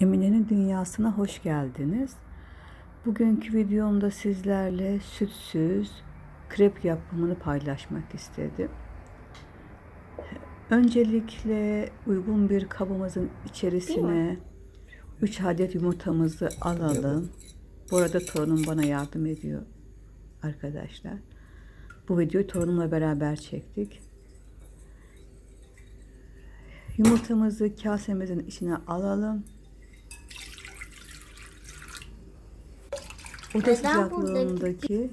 Emine'nin dünyasına hoş geldiniz. Bugünkü videomda sizlerle sütsüz krep yapımını paylaşmak istedim. Öncelikle uygun bir kabımızın içerisine 3 adet yumurtamızı alalım. Bu arada torunum bana yardım ediyor arkadaşlar. Bu videoyu torunumla beraber çektik. Yumurtamızı kasemizin içine alalım. Oda Neden sıcaklığındaki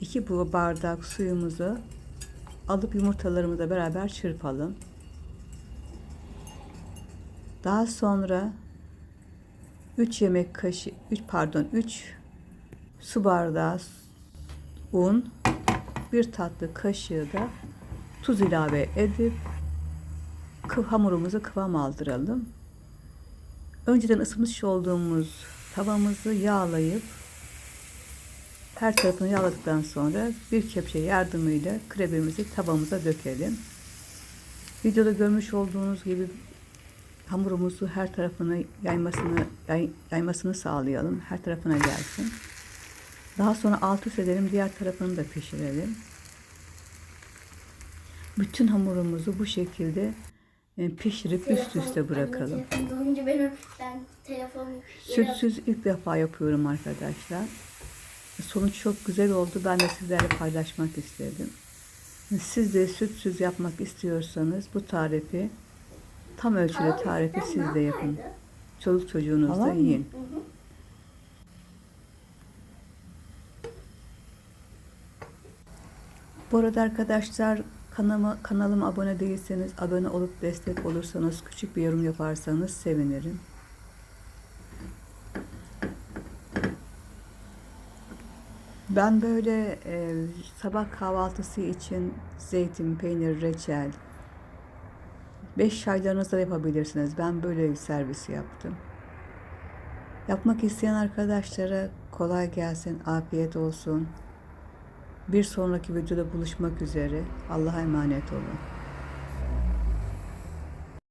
iki bu bardak suyumuzu alıp yumurtalarımızla beraber çırpalım. Daha sonra 3 yemek kaşığı 3 pardon 3 su bardağı un, bir tatlı kaşığı da tuz ilave edip hamurumuzu kıvam aldıralım. Önceden ısıtmış olduğumuz tavamızı yağlayıp her tarafını yağladıktan sonra bir kepçe yardımıyla krebimizi tavamıza dökelim. Videoda görmüş olduğunuz gibi hamurumuzu her tarafını yaymasını yay, yaymasını sağlayalım. Her tarafına gelsin. Daha sonra alt üst edelim. Diğer tarafını da pişirelim. Bütün hamurumuzu bu şekilde pişirip üst üste bırakalım. Sütsüz ilk defa yapıyorum arkadaşlar. Sonuç çok güzel oldu. Ben de sizlerle paylaşmak istedim. Siz de sütsüz yapmak istiyorsanız bu tarifi tam ölçüde tarifi siz de yapın. Çoluk çocuğunuzla yiyin. Bu arada arkadaşlar kanalıma, kanalıma abone değilseniz abone olup destek olursanız küçük bir yorum yaparsanız sevinirim. Ben böyle e, sabah kahvaltısı için zeytin, peynir, reçel, beş çaylarınızda yapabilirsiniz. Ben böyle servis yaptım. Yapmak isteyen arkadaşlara kolay gelsin, afiyet olsun. Bir sonraki videoda buluşmak üzere. Allah'a emanet olun.